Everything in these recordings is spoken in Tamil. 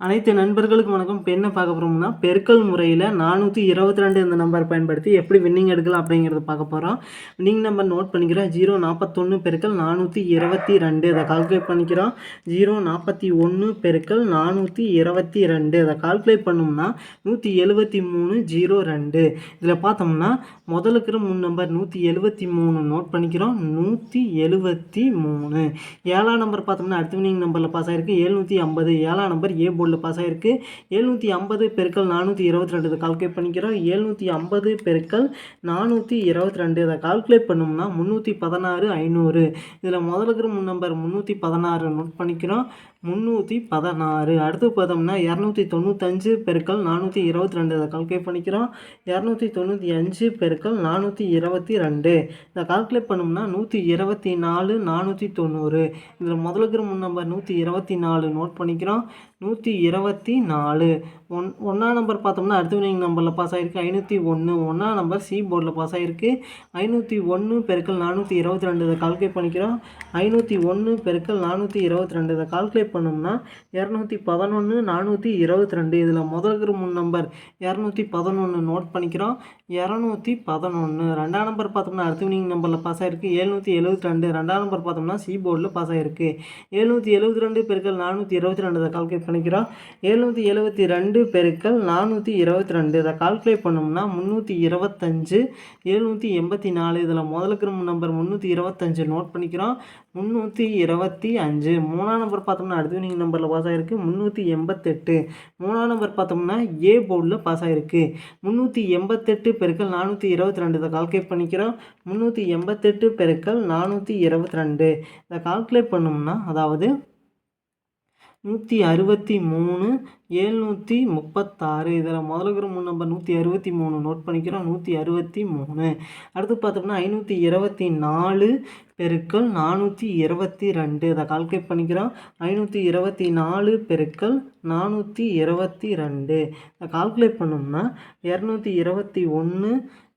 அனைத்து நண்பர்களுக்கும் வணக்கம். இப்போ என்ன பார்க்க போகிறோம்னா பெருக்கல் முறையில் நானூற்றி இருபத்தி ரெண்டு இந்த நம்பர் பயன்படுத்தி எப்படி வின்னிங் எடுக்கலாம் அப்படிங்கிறத பார்க்க போகிறோம் வின்னிங் நம்பர் நோட் பண்ணிக்கிறோம். ஜீரோ நாற்பத்தொன்று பெருக்கல் நானூற்றி இருபத்தி ரெண்டு இதை கால்குலேட் பண்ணிக்கிறோம். ஜீரோ நாற்பத்தி ஒன்று பெருக்கல் நானூற்றி இருபத்தி ரெண்டு இதை கால்குலேட் பண்ணோம்னா நூற்றி எழுபத்தி மூணு ஜீரோ ரெண்டு. இதில் பார்த்தோம்னா முதல்ல இருக்கிற மூணு நம்பர் நூற்றி எழுபத்தி மூணு நோட் பண்ணிக்கிறோம். நூற்றி எழுபத்தி மூணு. ஏழாம் நம்பர் பார்த்தோம்னா அடுத்த வின்னிங் நம்பரில் பாஸ் ஆகிருக்கு எழுநூற்றி ஐம்பது. ஏழாம் நம்பர் ஏ போர்டில் பாஸ் ஆகிருக்கு எழுநூற்றி ஐம்பது பெருக்கள் நானூற்றி இருபத்தி ரெண்டு இதை கால்குலேட் பண்ணிக்கிறோம். எழுநூற்றி ஐம்பது பெருக்கள் நானூற்றி இருபத்தி ரெண்டு இதை கால்குலேட் பண்ணோம்னா முந்நூற்றி பதினாறு ஐநூறு. இதில் முதல்ல இருக்கிற முன் நம்பர் முந்நூற்றி பதினாறு நோட் பண்ணிக்கிறோம். முந்நூற்றி பதினாறு. அடுத்து பார்த்தோம்னா இரநூத்தி தொண்ணூத்தஞ்சு பெருக்கள் நானூற்றி இருபத்தி ரெண்டு இதை கால்குலேட் பண்ணிக்கிறோம். இரநூத்தி தொண்ணூற்றி அஞ்சு பெருக்கள் நானூற்றி இருபத்தி ரெண்டு இதை கால்குலேட் பண்ணோம்னா நூற்றி இருபத்தி நாலு நானூற்றி தொண்ணூறு. இதில் முதல்ல இருக்கிற முன் நம்பர் நூற்றி இருபத்தி நாலு நோட் பண்ணிக்கிறோம். நூற்றி இருபத்தி நாலு ஒன் ஒன்றாம் நம்பர் பார்த்தோம்னா அடுத்த வினிங் நம்பரில் பாஸ் ஆகிருக்கு ஐநூற்றி ஒன்று ஒன்றாம் நம்பர் சி போர்டில் பாஸ் ஆகிருக்கு ஐநூற்றி ஒன்று பெருக்கள் நானூற்றி இருபத்தி ரெண்டு இதை கால்குலேட் பண்ணிக்கிறோம். ஐநூற்றி ஒன்று பெருக்கல் நானூற்றி இருபத்தி ரெண்டு இதை கால்குலேட் பண்ணோம்னா இரநூத்தி பதினொன்று நானூற்றி இருபத்தி ரெண்டு இதில் முதல் இருக்கிற மூணு நம்பர் இரநூத்தி பதினொன்று நோட் பண்ணிக்கிறோம். இரநூத்தி பதினொன்று ரெண்டாம் நம்பர் பார்த்தோம்னா அடுத்த வினிங் நம்பரில் பாஸ் ஆகிருக்கு எழுநூற்றி எழுபத்தி ரெண்டு ரெண்டாம் நம்பர் பார்த்தோம்னா சி போர்டில் பாஸ் ஆகிருக்கு எழுநூற்றி எழுபத்தி ரெண்டு பெருக்கள் நானூற்றி இருபத்தி ரெண்டு இதை கால்குலேட் பண்ணிக்கிறோம். எழுநூற்றி எழுபத்தி ரெண்டு பெருக்கள் நானூற்றி இருபத்தி ரெண்டு இதை கால்குலேட் பண்ணோம்னா முந்நூற்றி இருபத்தஞ்சு எழுநூற்றி எண்பத்தி நாலு. இதில் முதலுக்கு நம்பர் முந்நூற்றி இருபத்தஞ்சு நோட் பண்ணிக்கிறோம். முந்நூற்றி இருபத்தி அஞ்சு. மூணாம் நம்பர் பார்த்தோம்னா அடுத்து நீங்கள் நம்பரில் பாஸ் ஆகிருக்கு முந்நூற்றி எண்பத்தெட்டு. மூணாம் நம்பர் பார்த்தோம்னா ஏ போர்டில் பாஸ் ஆகிருக்கு முந்நூற்றி எண்பத்தெட்டு பெருக்கல் நானூற்றி இருபத்தி ரெண்டு. இதை கால்குலேட் பண்ணிக்கிறோம். முந்நூற்றி எண்பத்தெட்டு பெருக்கல் நானூற்றி இருபத்தி ரெண்டு. இதை கால்குலேட் பண்ணோம்னா அதாவது நூற்றி அறுபத்தி மூணு ஏழ்நூற்றி முப்பத்தாறு. இதில் முதல்ல இருக்கிற மூணு நம்பர் நூற்றி அறுபத்தி மூணு. நோட் பண்ணிக்கிறோம். நூற்றி அறுபத்தி மூணு. அடுத்து பார்த்தோம்னா ஐநூற்றி இருபத்தி நாலு பெருக்கல் நானூற்றி இருபத்தி ரெண்டு. இதை கால்குலேட் பண்ணிக்கிறோம். ஐநூற்றி இருபத்தி நாலு பெருக்கல் நானூற்றி இருபத்தி ரெண்டு. இதை கால்குலேட் பண்ணோம்னா இரநூத்தி இருபத்தி ஒன்று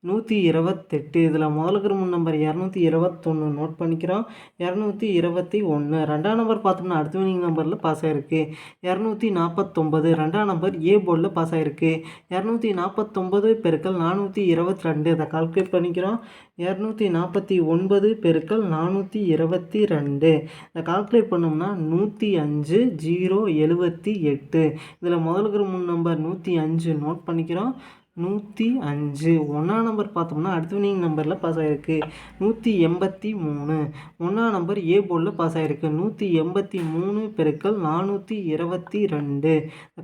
நூற்றி இருபத்தெட்டு. இதில் முதல்ல இருக்கிற மூணு நம்பர் இரநூத்தி இருபத்தொன்று நோட் பண்ணிக்கிறோம். இரநூத்தி இருபத்தி ஒன்று ரெண்டாம் நம்பர் பார்த்தோம்னா அடுத்த வினிங் நம்பரில் பாஸ் ஆகிருக்கு இரநூத்தி நாற்பத்தொம்பது ரெண்டாம் நம்பர் ஏ போர்டில் பாஸ் ஆகிருக்கு இரநூத்தி நாற்பத்தொம்பது பெருக்கல் நானூற்றி இருபத்தி ரெண்டு. இதை கால்குலேட் பண்ணிக்கிறோம். இரநூத்தி நாற்பத்தி ஒன்பது பெருக்கல் நானூற்றி இருபத்தி ரெண்டு. இதை கால்குலேட் பண்ணோம்னா நூற்றி அஞ்சு ஜீரோ எழுபத்தி எட்டு. இதில் முதலுக்கு மூணு நம்பர் நூற்றி அஞ்சு நோட் பண்ணிக்கிறோம். நூற்றி அஞ்சு. ஒன்றாம் நம்பர் பார்த்தோம்னா அடுத்த வினிங் நம்பரில் பாஸ் ஆகிருக்கு நூற்றி எண்பத்தி மூணு. ஒன்றாம் நம்பர் ஏ போர்டில் பாஸ் ஆகிருக்கு நூற்றி எண்பத்தி மூணு பெருக்கல் நானூற்றி இருபத்தி ரெண்டு.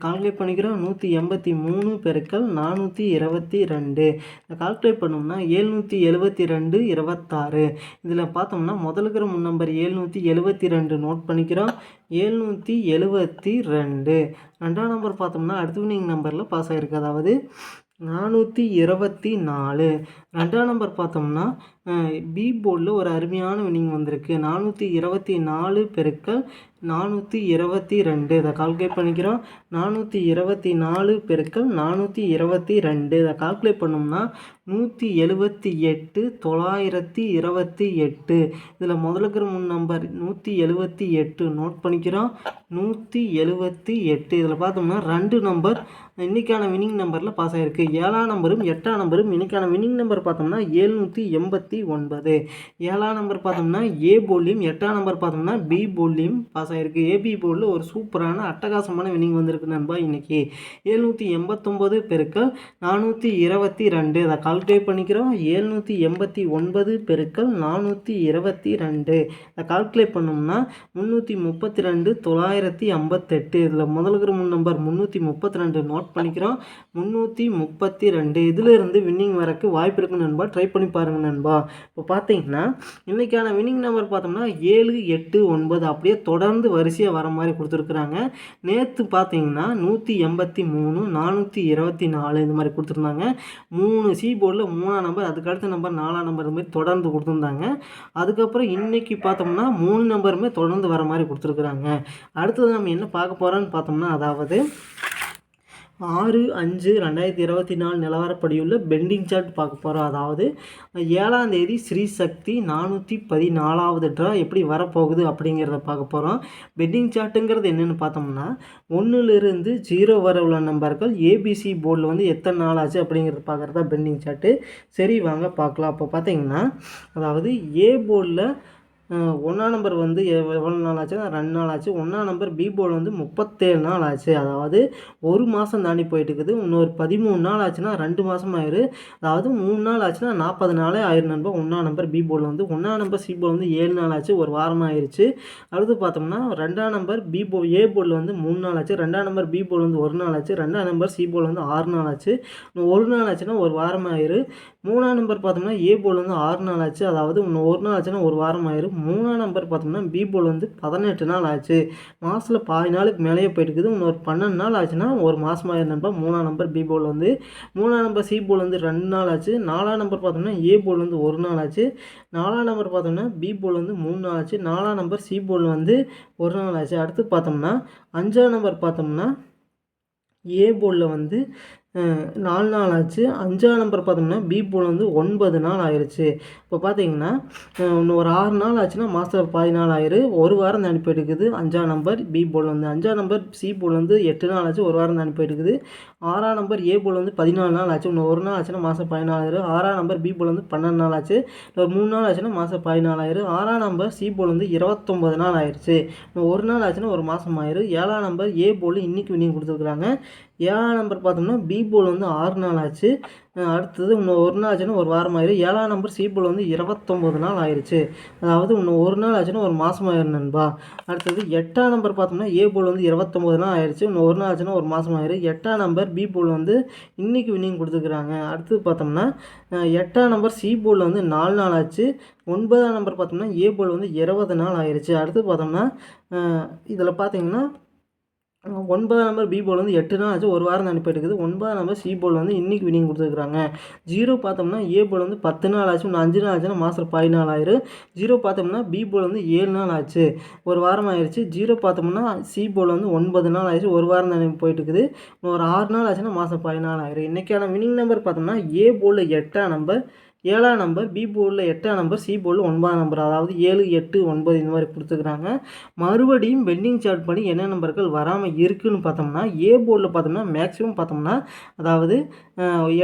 கால்குலேட் பண்ணிக்கிறோம் நூற்றி எண்பத்தி மூணு பெருக்கல் நானூற்றி இருபத்தி ரெண்டு. கால்குலேட் பண்ணோம்னா ஏழ்நூற்றி எழுபத்தி ரெண்டு இருபத்தாறு. இதில் பார்த்தோம்னா முதலுக்கிற முன் நம்பர் ஏழ்நூற்றி எழுபத்தி ரெண்டு நோட் பண்ணிக்கிறோம். ஏழ்நூற்றி எழுபத்தி ரெண்டு. ரெண்டாம் நம்பர் பார்த்தோம்னா அடுத்த வினிங் நம்பரில் பாஸ் ஆகிருக்கு அதாவது நானூற்றி இருபத்தி நாலு. ரெண்டாம் நம்பர் பார்த்தோம்னா பி போர்டில் ஒரு அருமையான வினிங் வந்திருக்கு. நானூற்றி இருபத்தி நாலு பெருக்கள் நானூற்றி இருபத்தி ரெண்டு. இதை கால்குலேட் பண்ணிக்கிறோம். நானூற்றி இருபத்தி நாலு பெருக்கள் நானூற்றி இருபத்தி ரெண்டு. இதை கால்குலேட் பண்ணோம்னா நூற்றி எழுபத்தி எட்டு தொள்ளாயிரத்தி இருபத்தி எட்டு. இதில் முதல்ல இருக்கிற மூணு நம்பர் நூற்றி எழுபத்தி எட்டு நோட் பண்ணிக்கிறோம். நூற்றி எழுபத்தி எட்டு. இதில் பார்த்தோம்னா ரெண்டு நம்பர் இன்றைக்கான வினிங் நம்பரில் பாஸ் ஆகிருக்கு ஏழாம் நம்பரும் எட்டாம் நம்பரும் இன்றைக்கான வினிங் நம்பர் பார்த்தோம்னா ஏழ்நூற்றி எண்பத்தி ஒன்பது. ஏழாம் நம்பர் பார்த்தோம்னா ஏ போர்ட்லேயும் எட்டாம் நம்பர் பார்த்தோம்னா பி போர்ட்லேயும் பாஸ் ஆகிருக்கு ஏபி போர்டில் ஒரு சூப்பரான அட்டகாசமான வினிங் வந்திருக்கு நண்பா இன்றைக்கி ஏழ்நூற்றி எண்பத்தொம்போது பெருக்கள் நானூற்றி இருபத்தி ரெண்டு. அதை கால்குலேட் பண்ணிக்கிறோம். ஏழ்நூற்றி எண்பத்தி ஒன்பது பெருக்கள் நானூற்றி இருபத்தி ரெண்டு. அதை கால்குலேட் பண்ணோம்னா முந்நூற்றி முப்பத்தி ரெண்டு தொள்ளாயிரத்தி ஐம்பத்தெட்டு. இதில் முதல் இருக்கிற மூணு நம்பர் முந்நூற்றி முப்பத்தி ரெண்டு நோட் பண்ணிக்கிறோம். முந்நூற்றி முப்பத்தி ரெண்டு. இதிலிருந்து வின்னிங் வரக்கு வாய்ப்பு இருக்குது நண்பா. ட்ரை பண்ணி பாருங்கள் நண்பா. இப்போ பார்த்தீங்கன்னா இன்றைக்கான வின்னிங் நம்பர் பார்த்தோம்னா ஏழு எட்டு ஒன்பது அப்படியே தொடர்ந்து வரிசையாக வர மாதிரி கொடுத்துருக்குறாங்க. நேற்று பார்த்தீங்கன்னா நூற்றி எண்பத்தி மூணு நானூற்றி இருபத்தி நாலு இந்த மாதிரி கொடுத்துருந்தாங்க. மூணு சி போர்டில் மூணாம் நம்பர் அதுக்கு அடுத்த நம்பர் நாலாம் நம்பர் இந்த மாதிரி தொடர்ந்து கொடுத்துருந்தாங்க. அதுக்கப்புறம் இன்றைக்கி பார்த்தோம்னா மூணு நம்பருமே தொடர்ந்து வர மாதிரி கொடுத்துருக்குறாங்க. அடுத்தது நம்ம என்ன பார்க்க போகிறோன்னு பார்த்தோம்னா அதாவது ஆறு அஞ்சு ரெண்டாயிரத்தி இருபத்தி நாலு நிலவரப்படியுள்ள பெண்டிங் சார்ட் பார்க்க போகிறோம் அதாவது ஏழாம் தேதி ஸ்ரீ சக்தி நானூற்றி பதினாலாவது ட்ரா எப்படி வரப்போகுது அப்படிங்கிறத பார்க்க போகிறோம் பெண்டிங் சார்ட்டுங்கிறது என்னென்னு பார்த்தோம்னா ஒன்றுலேருந்து ஜீரோ வர உள்ள நம்பர்கள் ஏபிசி போர்டில் வந்து எத்தனை நாள் ஆச்சு அப்படிங்கிறத பார்க்குறது தான் பெண்டிங் சார்ட்டு. சரி வாங்க பார்க்கலாம். அப்போ பார்த்தீங்கன்னா அதாவது ஏ போர்டில் ஒன்றாம் நம்பர் வந்து எவ்வளோ நாள் ஆச்சுன்னா ரெண்டு நாள் ஆச்சு. ஒன்றாம் நம்பர் பி போல் வந்து முப்பத்தேழு நாள் ஆச்சு. அதாவது ஒரு மாதம் தாண்டி போயிட்டு இருக்குது. இன்னொரு பதிமூணு நாள் ஆச்சுன்னா ரெண்டு மாதம் ஆயிரு. அதாவது மூணு நாள் ஆச்சுன்னா நாற்பது நாளே ஆயிரம் நண்பர் ஒன்றாம் நம்பர் பி போல் வந்து ஒன்றாம் நம்பர் சி போல் வந்து ஏழு நாள் ஆச்சு. ஒரு வாரம் ஆயிடுச்சு அடுத்து பார்த்தோம்னா ரெண்டாம் நம்பர் பி போ ஏ போல் வந்து மூணு நாள் ஆச்சு. ரெண்டாம் நம்பர் பி போல் வந்து ஒரு நாள் ஆச்சு. ரெண்டாம் நம்பர் சி போல் வந்து ஆறு நாள் ஆச்சு. இன்னும் ஒரு நாள் ஆச்சுன்னா ஒரு வாரம் ஆயிரு. மூணாம் நம்பர் பார்த்தோம்னா ஏ போல் வந்து ஆறு நாள் ஆச்சு. அதாவது இன்னும் ஒரு நாள் ஆச்சுன்னா ஒரு வாரம் ஆயிரும் மூணாம் நம்பர் பார்த்தோம்னா பி போல் வந்து பதினெட்டு நாள் ஆச்சு. மாதத்தில் பாதி நாளுக்கு மேலேயே போயிட்டுருக்குது. இன்னொரு பன்னெண்டு நாள் ஆச்சுன்னா ஒரு மாதமாக நம்பர் மூணாம் நம்பர் பி போல் வந்து மூணாம் நம்பர் சி போல் வந்து ரெண்டு நாள் ஆச்சு. நாலாம் நம்பர் பார்த்தோம்னா ஏ போல் வந்து ஒரு நாள் ஆச்சு. நாலாம் நம்பர் பார்த்தோம்னா பி போல் வந்து மூணு நாள் ஆச்சு. நாலாம் நம்பர் சி போல் வந்து ஒரு நாள் ஆச்சு. அடுத்து பார்த்தோம்னா அஞ்சாம் நம்பர் பார்த்தோம்னா ஏ போர்டில் வந்து நாலு நாள் ஆச்சு. அஞ்சாம் நம்பர் பார்த்தோம்னா பி போல் வந்து ஒன்பது நாள் ஆயிடுச்சு இப்போ பார்த்தீங்கன்னா இன்னும் ஒரு ஆறு நாள் ஆச்சுன்னா மாதம் பாதி நாள் ஆயிரு. ஒரு வாரம் தான் எடுக்குது அஞ்சாம் நம்பர் பி போல் வந்து அஞ்சாம் நம்பர் சி போல் வந்து எட்டு நாள் ஆச்சு. ஒரு வாரம் தான் அனுப்பிட்டு ஆறாம் நம்பர் ஏ போல் வந்து பதினாலு நாள் ஆச்சு. இன்னும் ஒரு நாள் ஆச்சுன்னா மாதம் பதினாலாயிரம் ஆறாம் நம்பர் பி போல் வந்து பன்னெண்டு நாள் ஆச்சு. ஒரு மூணு நாள் ஆச்சுன்னா மாதம் பதினாலாயிரம் ஆறாம் நம்பர் சி போல் வந்து இருபத்தொம்பது நாள் ஆயிடுச்சு இன்னும் ஒரு நாள் ஆச்சுன்னா ஒரு மாதம் ஆயிரும் ஏழாம் நம்பர் ஏ போல் இன்றைக்கி வினிங் கொடுத்துருக்குறாங்க. ஏழாம் நம்பர் பார்த்தோம்னா பி போல் வந்து ஆறு நாள் ஆச்சு. அடுத்தது இன்னும் ஒரு நாள் ஆச்சுன்னா ஒரு வாரம் ஆயிரும். ஏழாம் நம்பர் சி போல் வந்து இருபத்தொம்போது நாள் ஆயிடுச்சு அதாவது இன்னும் ஒரு நாள் ஆச்சுன்னா ஒரு மாதம் ஆயிரும் நண்பா. அடுத்தது எட்டாம் நம்பர் பார்த்தோம்னா ஏ போல் வந்து இருபத்தொம்போது நாள் ஆயிடுச்சு இன்னும் ஒரு நாள் ஆச்சுன்னா ஒரு மாதம் ஆயிரும். எட்டாம் நம்பர் பி போல் வந்து இன்றைக்கி வினிங் கொடுத்துருக்குறாங்க அடுத்தது பார்த்தோம்னா எட்டாம் நம்பர் சி போல் வந்து நாலு நாள் ஆச்சு. ஒன்பதாம் நம்பர் பார்த்தோம்னா ஏ போல் வந்து இருபது நாள் ஆயிடுச்சு அடுத்து பார்த்தோம்னா இதில் பார்த்தீங்கன்னா ஒன்பதாம் நம்பர் பி போல் வந்து எட்டு நாள் ஆச்சு ஒரு வாரம் தான் அனுப்பிட்டுருக்குது ஒன்பதாம் நம்பர் சி போல் வந்து இன்றைக்கி வினிங் கொடுத்துருக்குறாங்க. ஜீரோ பார்த்தோம்னா ஏ போல் வந்து பத்து நாள் ஆச்சு ஒன்று அஞ்சு நாள் ஆச்சுன்னா மாதம் பதினாலு ஆயிரும். ஜீரோ பார்த்தோம்னா பி போல் வந்து ஏழு நாள் ஆச்சு ஒரு வாரம் ஆயிடுச்சு ஜீரோ பார்த்தோம்னா சி போல் வந்து ஒன்பது நாள் ஆயிடுச்சு ஒரு வாரம் தான் போயிட்டு இருக்குது. ஒரு ஆறு நாள் ஆச்சுன்னா மாதம் பதினாலு ஆயிரும். இன்றைக்கான வினிங் நம்பர் பார்த்தோம்னா ஏ போல் எட்டாம் நம்பர் ஏழாம் நம்பர் பி போர்டில் எட்டாம் நம்பர் சி போர்டில் ஒன்பதாம் நம்பர் அதாவது ஏழு எட்டு ஒன்பது இந்த மாதிரி கொடுத்துக்கிறாங்க மறுபடியும் பெண்டிங் சார்ட் பண்ணி என்ன நம்பர்கள் வராமல் இருக்குதுன்னு பார்த்தோம்னா ஏ போர்டில் பார்த்தோம்னா மேக்ஸிமம் பார்த்தோம்னா அதாவது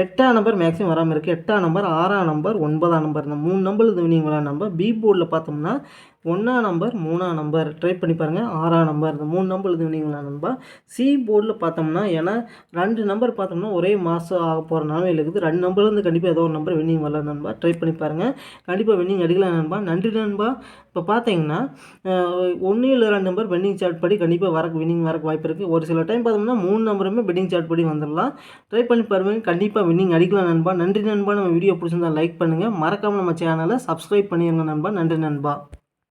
எட்டாம் நம்பர் மேக்ஸிமம் வராமல் இருக்குது எட்டாம் நம்பர் ஆறாம் நம்பர் ஒன்பதாம் நம்பர் இந்த மூணு நம்பர் வினிங் நம்பர் பி போர்டில் பார்த்தோம்னா ஒன்றாம் நம்பர் மூணாம் நம்பர் ட்ரை பண்ணி பாருங்கள் ஆறாம் நம்பர் இந்த மூணு நம்பர் எழுதுனீங்களா நம்பர் சி போர்டில் பார்த்தோம்னா ஏன்னா ரெண்டு நம்பர் பார்த்தோம்னா ஒரே மாதம் ஆக போகிற நிலமையில் இருக்குது. ரெண்டு நம்பர்லேருந்து கண்டிப்பாக ஏதோ ஒரு நம்பர் வின்னிங் வரல நண்பா. ட்ரை பண்ணி பாருங்கள் கண்டிப்பாக வின்னிங் அடிக்கலாம் நண்பா. நன்றி நண்பா. இப்போ பார்த்தீங்கன்னா ஒன்று இல்லை ரெண்டு நம்பர் பெண்டிங் சார்ட் படி கண்டிப்பாக வரக்கு வின்னிங் வரக்கு வாய்ப்பு இருக்குது ஒரு சில டைம் பார்த்தோம்னா மூணு நம்பருமே பெண்டிங் சார்ட் படி வந்துடலாம் ட்ரை பண்ணி பாருங்கள் கண்டிப்பாக வின்னிங் அடிக்கலாம் நண்பா. நன்றி நண்பா. நம்ம வீடியோ பிடிச்சிருந்தா லைக் பண்ணுங்கள் மறக்காமல் நம்ம சேனலை சப்ஸ்கிரைப் பண்ணிடுங்க நண்பா. நன்றி நண்பா.